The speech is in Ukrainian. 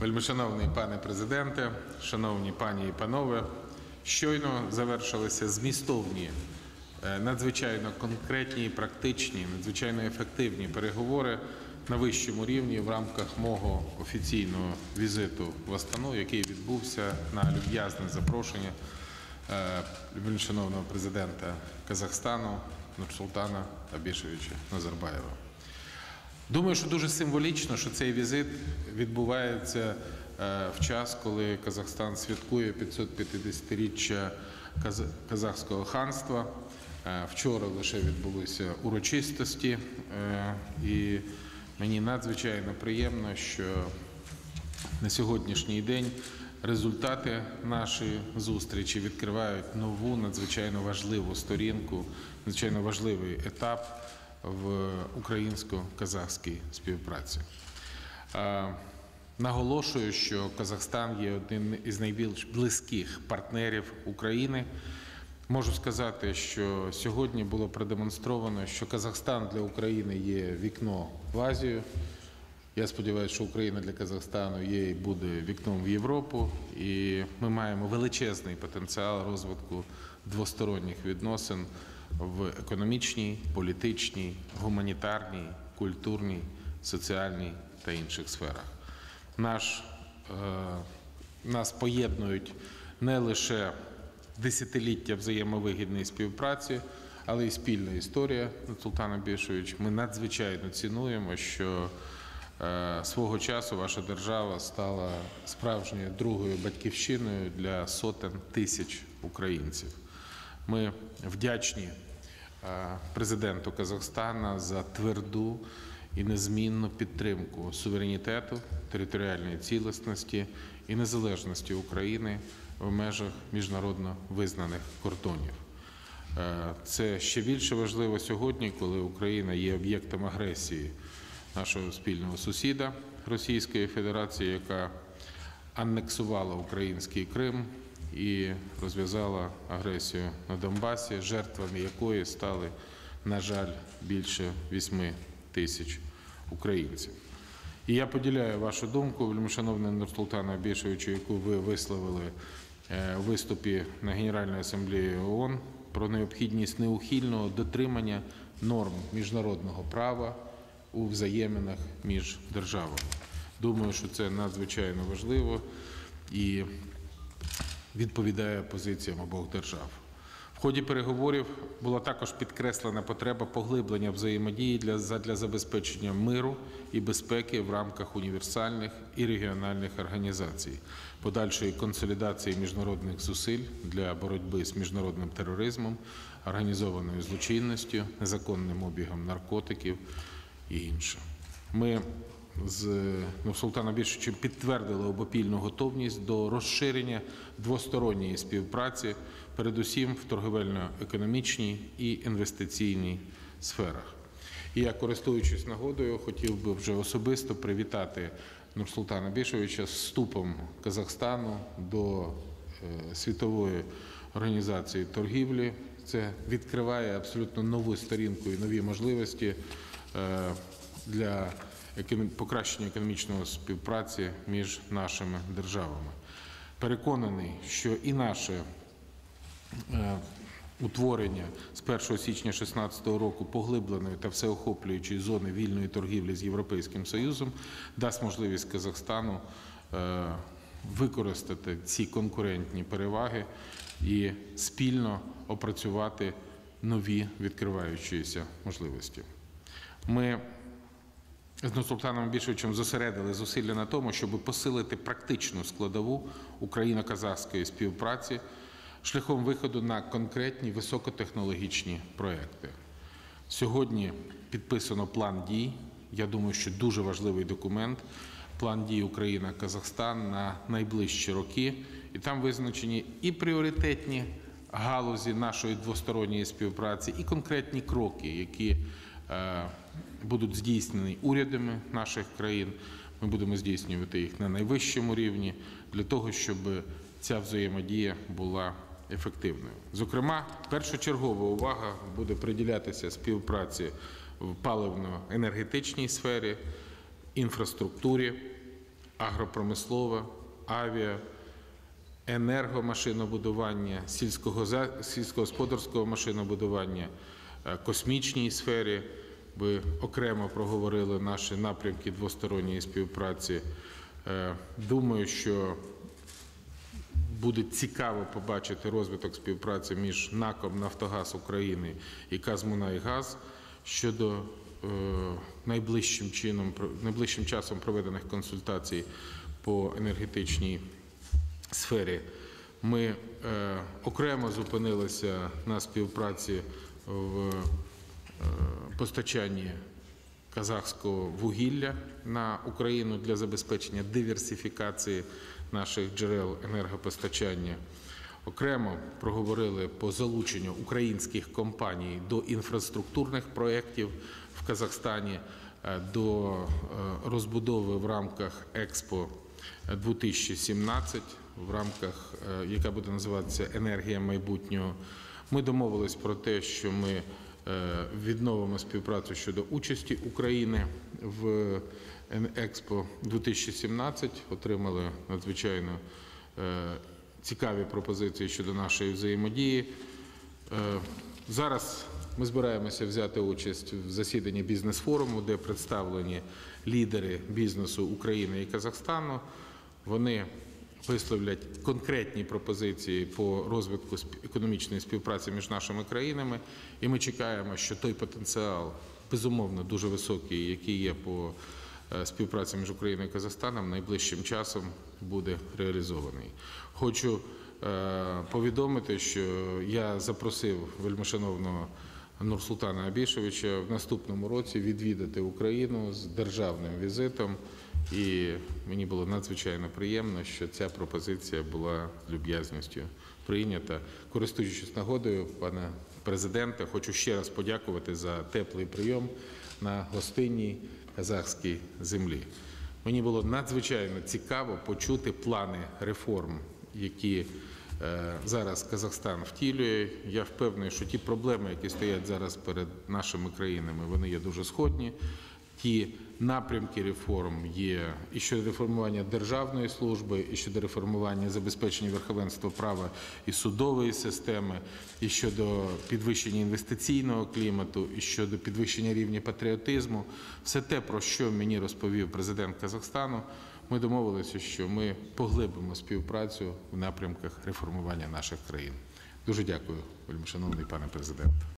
Вельмишановний пане президенте, шановні пані і панове, щойно завершилися змістовні, е, надзвичайно конкретні і практичні, надзвичайно ефективні переговори на вищому рівні в рамках мого офіційного візиту в Астану, який відбувся на люб'язне запрошення е, вельмишановного президента Казахстану Нурсултана Абішевича Назарбаєва. Думаю, що дуже символічно, що цей візит відбувається е, в час, коли Казахстан святкує 550-річчя Казахського ханства. Е, Вчора лише відбулися урочистості, е, і мені надзвичайно приємно, що на сьогоднішній день результати нашої зустрічі відкривають нову надзвичайно важливу сторінку, надзвичайно важливий етап в українсько-казахській співпраці. Е, Наголошую, що Казахстан є одним із найбільш близьких партнерів України. Можу сказати, що сьогодні було продемонстровано, що Казахстан для України є вікно в Азію. Я сподіваюся, що Україна для Казахстану є і буде вікном в Європу, і ми маємо величезний потенціал розвитку двосторонніх відносин в економічній, політичній, гуманітарній, культурній, соціальній та інших сферах. Наш, е, нас поєднують не лише десятиліття взаємовигідної співпраці, але й спільна історія Султана Бішович. Ми надзвичайно цінуємо, що е, свого часу ваша держава стала справжньою другою батьківщиною для сотень тисяч українців. Ми вдячні е, президенту Казахстана за тверду і незмінну підтримку суверенітету, територіальної цілісності і незалежності України в межах міжнародно визнаних кордонів. Е, Це ще більше важливо сьогодні, коли Україна є об'єктом агресії нашого спільного сусіда Російської Федерації, яка анексувала український Крим і розв'язала агресію на Донбасі, жертвами якої стали, на жаль, більше 8 тисяч українців. І я поділяю вашу думку, вельмишановний Нурсултана Абішевичу, яку ви висловили е, у виступі на Генеральній асамблеї ООН про необхідність неухильного дотримання норм міжнародного права у взаєминах між державами. Думаю, що це надзвичайно важливо і відповідає позиціям обох держав. В ході переговорів була також підкреслена потреба поглиблення взаємодії для, задля забезпечення миру і безпеки в рамках універсальних і регіональних організацій, подальшої консолідації міжнародних зусиль для боротьби з міжнародним тероризмом, організованою злочинністю, незаконним обігом наркотиків і інше. Ми з Нурсултаном Бішовичем підтвердили обопільну готовність до розширення двосторонньої співпраці, передусім в торговельно-економічній і інвестиційній сферах. І я, користуючись нагодою, хотів би вже особисто привітати Нурсултана Бішовича з вступом Казахстану до е, світової організації торгівлі. Це відкриває абсолютно нову сторінку і нові можливості е, для покращення економічної співпраці між нашими державами. Переконаний, що і наше е, утворення з 1 січня 2016 року поглибленої та всеохоплюючої зони вільної торгівлі з Європейським Союзом дасть можливість Казахстану е, використати ці конкурентні переваги і спільно опрацювати нові відкриваючіся можливості. Ми з Нурсултаном Бішовичем зосередили зусилля на тому, щоб посилити практичну складову україно-казахської співпраці шляхом виходу на конкретні високотехнологічні проекти. Сьогодні підписано план дій. Я думаю, що дуже важливий документ. План дій Україна-Казахстан на найближчі роки, і там визначені і пріоритетні галузі нашої двосторонньої співпраці, і конкретні кроки, які е, будуть здійснені урядами наших країн. Ми будемо здійснювати їх на найвищому рівні для того, щоб ця взаємодія була ефективною. Зокрема, першочергова увага буде приділятися співпраці в паливно-енергетичній сфері, інфраструктурі, агропромислове, авіа, енергомашинобудування, сільськогосподарського машинобудування, е, космічній сфері. Ви окремо проговорили наші напрямки двосторонньої співпраці. Е, Думаю, що буде цікаво побачити розвиток співпраці між НАКом Нафтогаз України і Казмунайгаз щодо е, найближчим чином найближчим часом проведених консультацій по енергетичній сфері. Ми е, окремо зупинилися на співпраці в постачанні казахського вугілля на Україну для забезпечення диверсифікації наших джерел енергопостачання. Окремо проговорили по залученню українських компаній до інфраструктурних проєктів в Казахстані, е, до е, розбудови в рамках Експо 2017, в рамках, е, яка буде називатися Енергія майбутнього. Ми домовились про те, що ми е, відновимо співпрацю щодо участі України в Експо 2017. Отримали надзвичайно е, цікаві пропозиції щодо нашої взаємодії. Е, Зараз ми збираємося взяти участь в засіданні бізнес-форуму, де представлені лідери бізнесу України і Казахстану. Вони висловлять конкретні пропозиції по розвитку економічної співпраці між нашими країнами. І ми чекаємо, що той потенціал, безумовно, дуже високий, який є по е, співпраці між Україною і Казахстаном, найближчим часом буде реалізований. Хочу е, повідомити, що я запросив вельмишановного Нурсултана Абішевича в наступному році відвідати Україну з державним візитом. І мені було надзвичайно приємно, що ця пропозиція була люб'язністю прийнята. Користуючись нагодою, пане президенте, хочу ще раз подякувати за теплий прийом на гостинній казахській землі. Мені було надзвичайно цікаво почути плани реформ, які е, зараз Казахстан втілює. Я впевнений, що ті проблеми, які стоять зараз перед нашими країнами, вони є дуже сходні. Ті напрямки реформ є і щодо реформування державної служби, і щодо реформування забезпечення верховенства права і судової системи, і щодо підвищення інвестиційного клімату, і щодо підвищення рівня патріотизму. Все те, про що мені розповів президент Казахстану, ми домовилися, що ми поглибимо співпрацю в напрямках реформування наших країн. Дуже дякую, вельмишановний пане президент.